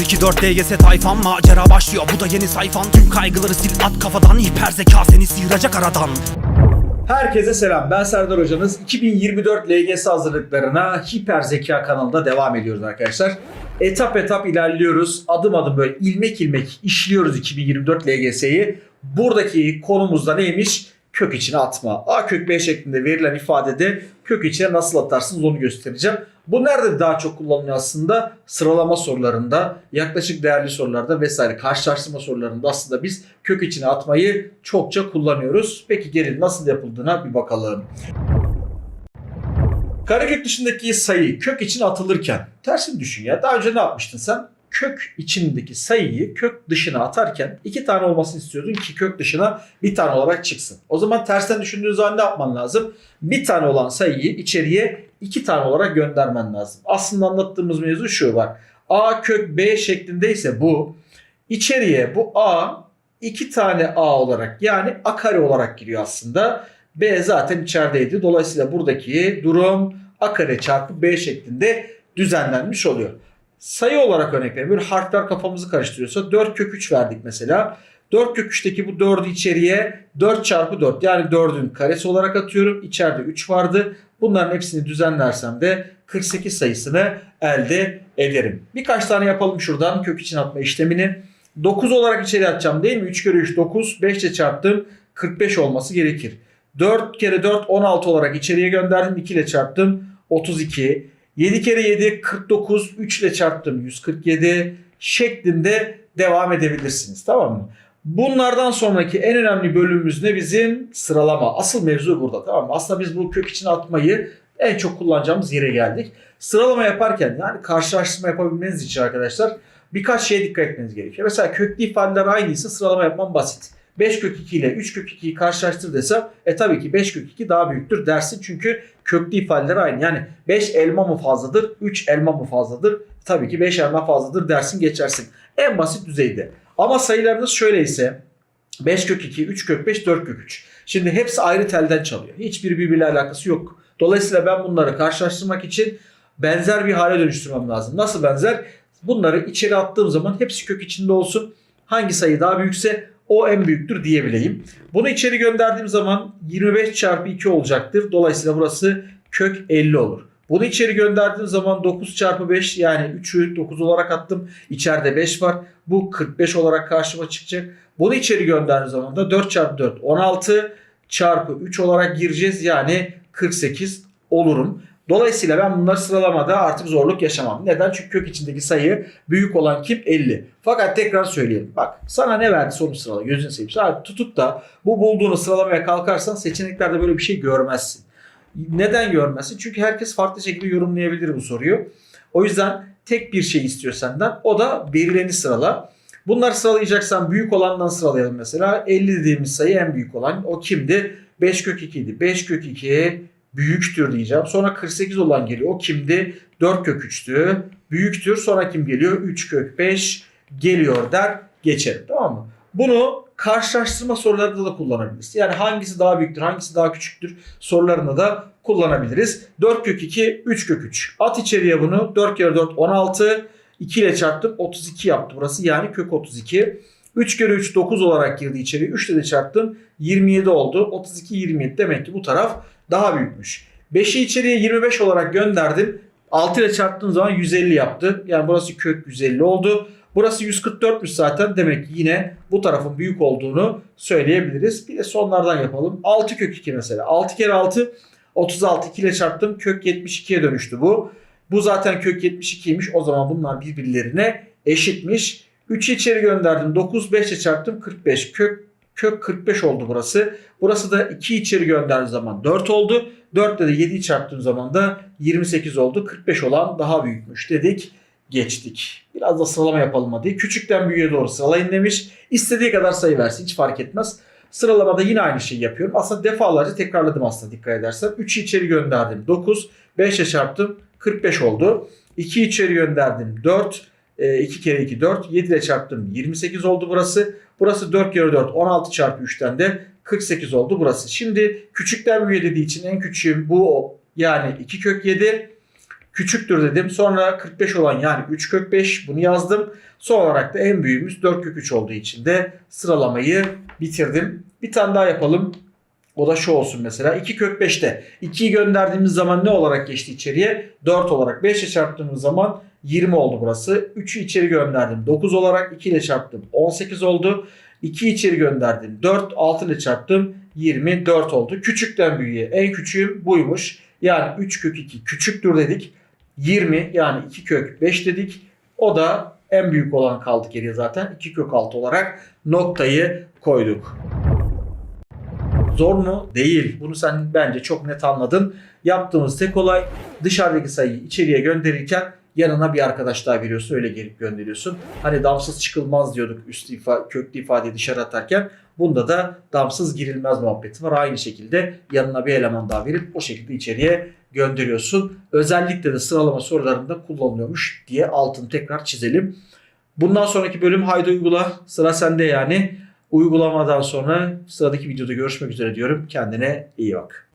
024 DGS tayfan macera başlıyor bu da yeni sayfan Tüm kaygıları sil at kafadan hiper zeka seni sıyıracak aradan Herkese selam. Ben Serdar Hocanız. 2024 LGS hazırlıklarına Hiper Zeka kanalında devam ediyoruz arkadaşlar. Etap etap ilerliyoruz. Adım adım böyle ilmek ilmek işliyoruz 2024 LGS'yi. Buradaki konumuz da neymiş? Kök içine atma. A kök B şeklinde verilen ifadede kök içine nasıl atarsınız onu göstereceğim. Bu nerede daha çok kullanılıyor aslında? Sıralama sorularında, yaklaşık değerli sorularda vesaire karşılaştırma sorularında aslında biz kök içine atmayı çokça kullanıyoruz. Peki gelin nasıl yapıldığına bir bakalım. Karekök dışındaki sayı kök için atılırken tersini düşün ya. Daha önce ne yapmıştın sen? Kök içindeki sayıyı kök dışına atarken iki tane olmasını istiyordun ki kök dışına bir tane olarak çıksın. O zaman tersten düşündüğün zaman ne yapman lazım? Bir tane olan sayıyı içeriye iki tane olarak göndermen lazım. Aslında anlattığımız mevzu şu var. A kök B şeklindeyse bu içeriye bu A iki tane A olarak yani A kare olarak giriyor aslında. B zaten içerideydi. Dolayısıyla buradaki durum A kare çarpı B şeklinde düzenlenmiş oluyor. Sayı olarak örnek verelim. Böyle harfler kafamızı karıştırıyorsa 4 kök 3 verdik mesela. 4 kök 3'teki bu 4'ü içeriye 4 çarpı 4 yani 4'ün karesi olarak atıyorum. İçeride 3 vardı. Bunların hepsini düzenlersem de 48 sayısını elde ederim. Birkaç tane yapalım şuradan kök için atma işlemini. 9 olarak içeri atacağım değil mi? 3 kere 3 9. 5 ile çarptım. 45 olması gerekir. 4 kere 4 16 olarak içeriye gönderdim. 2 ile çarptım. 32. 7 kere 7 49. 3 ile çarptım. 147 şeklinde devam edebilirsiniz. Tamam mı? Bunlardan sonraki en önemli bölümümüz ne bizim? Sıralama. Asıl mevzu burada tamam mı? Aslında biz bu kök için atmayı en çok kullanacağımız yere geldik. Sıralama yaparken yani karşılaştırma yapabilmeniz için arkadaşlar birkaç şeye dikkat etmeniz gerekiyor. Mesela köklü ifadeler aynıysa sıralama yapman basit. 5 kök 2 ile 3 kök 2'yi karşılaştır desem e tabii ki 5 kök 2 daha büyüktür dersin çünkü köklü ifadeler aynı. Yani 5 elma mı fazladır 3 elma mı fazladır tabii ki 5 elma fazladır dersin geçersin. En basit düzeyde. Ama sayılarınız şöyleyse 5 kök 2, 3 kök 5, 4 kök 3. Şimdi hepsi ayrı telden çalıyor. Hiçbiri birbiriyle alakası yok. Dolayısıyla ben bunları karşılaştırmak için benzer bir hale dönüştürmem lazım. Nasıl benzer? Bunları içeri attığım zaman hepsi kök içinde olsun. Hangi sayı daha büyükse o en büyüktür diyebileyim. Bunu içeri gönderdiğim zaman 25 çarpı 2 olacaktır. Dolayısıyla burası kök 50 olur. Bunu içeri gönderdiğim zaman 9 çarpı 5 yani 3'ü 9 olarak attım. İçeride 5 var. Bu 45 olarak karşıma çıkacak. Bunu içeri gönderdiğim zaman da 4 çarpı 4 16 çarpı 3 olarak gireceğiz. Yani 48 olurum. Dolayısıyla ben bunları sıralamada artık zorluk yaşamam. Neden? Çünkü kök içindeki sayı büyük olan kim? 50. Fakat tekrar söyleyelim. Bak sana ne verdi sonuç sırala gözünü seveyim. Sadece tutup da bu bulduğunu sıralamaya kalkarsan seçeneklerde böyle bir şey görmezsin. Neden görmezsin? Çünkü herkes farklı şekilde yorumlayabilir bu soruyu. O yüzden tek bir şey istiyor senden. O da verileni sırala. Bunları sıralayacaksan büyük olandan sıralayalım mesela. 50 dediğimiz sayı en büyük olan. O kimdi? 5 kök 2 idi. 5 kök 2 büyüktür diyeceğim. Sonra 48 olan geliyor. O kimdi? 4 kök 3'tü. Büyüktür. Sonra kim geliyor? 3 kök 5 geliyor der geçerim. Tamam mı? Bunu karşılaştırma sorularında da kullanabiliriz. Yani hangisi daha büyüktür, hangisi daha küçüktür sorularında da kullanabiliriz. 4 kök 2, 3 kök 3. At içeriye bunu. 4 kere 4 16. 2 ile çarptım. 32 yaptı burası. Yani kök 32. 3 kere 3 9 olarak girdi içeri. 3 ile de çarptım. 27 oldu. 32 27 demek ki bu taraf daha büyükmüş. 5'i içeriye 25 olarak gönderdim. 6 ile çarptığım zaman 150 yaptı. Yani burası kök 150 oldu. Burası 144'müş zaten. Demek ki yine bu tarafın büyük olduğunu söyleyebiliriz. Bir de sonlardan yapalım. 6 kök 2 mesela. 6 kere 6 36 2 ile çarptım. Kök 72'ye dönüştü bu. Bu zaten kök 72'ymiş. O zaman bunlar birbirlerine eşitmiş. 3'ü içeri gönderdim. 9 5 ile çarptım. 45. Kök kök 45 oldu burası. Burası da 2 içeri gönderdiğim zaman 4 oldu. 4 ile de 7'yi çarptığım zaman da 28 oldu. 45 olan daha büyükmüş dedik. Geçtik. Biraz da sıralama yapalım hadi. Küçükten büyüğe doğru sıralayın demiş. İstediği kadar sayı versin hiç fark etmez. Sıralamada yine aynı şeyi yapıyorum. Aslında defalarca tekrarladım aslında dikkat edersen. 3'ü içeri gönderdim 9. 5'e çarptım 45 oldu. 2 içeri gönderdim 4. 2 kere 2 4. 7 ile çarptım 28 oldu burası. Burası 4 kere 4 16 çarpı 3'ten de 48 oldu burası. Şimdi küçükten büyüğe dediği için en küçüğüm bu yani 2 kök 7. küçüktür dedim. Sonra 45 olan yani 3 kök 5 bunu yazdım. Son olarak da en büyüğümüz 4 kök 3 olduğu için de sıralamayı bitirdim. Bir tane daha yapalım. O da şu olsun mesela. 2 kök 5'te 2'yi gönderdiğimiz zaman ne olarak geçti içeriye? 4 olarak. 5 ile çarptığımız zaman 20 oldu burası. 3'ü içeri gönderdim. 9 olarak 2 ile çarptım. 18 oldu. 2 içeri gönderdim. 4, 6 ile çarptım. 24 oldu. Küçükten büyüğe en küçüğüm buymuş. Yani 3 kök 2 küçüktür dedik. 20 yani 2 kök 5 dedik. O da en büyük olan kaldı geriye zaten. 2 kök 6 olarak noktayı koyduk. Zor mu? Değil. Bunu sen bence çok net anladın. Yaptığımız tek olay dışarıdaki sayıyı içeriye gönderirken yanına bir arkadaş daha veriyorsun öyle gelip gönderiyorsun. Hani damsız çıkılmaz diyorduk üst ifa köklü ifadeyi dışarı atarken. Bunda da damsız girilmez muhabbeti var. Aynı şekilde yanına bir eleman daha verip o şekilde içeriye gönderiyorsun. Özellikle de sıralama sorularında kullanılıyormuş diye altını tekrar çizelim. Bundan sonraki bölüm haydi uygula. Sıra sende yani. Uygulamadan sonra sıradaki videoda görüşmek üzere diyorum. Kendine iyi bak.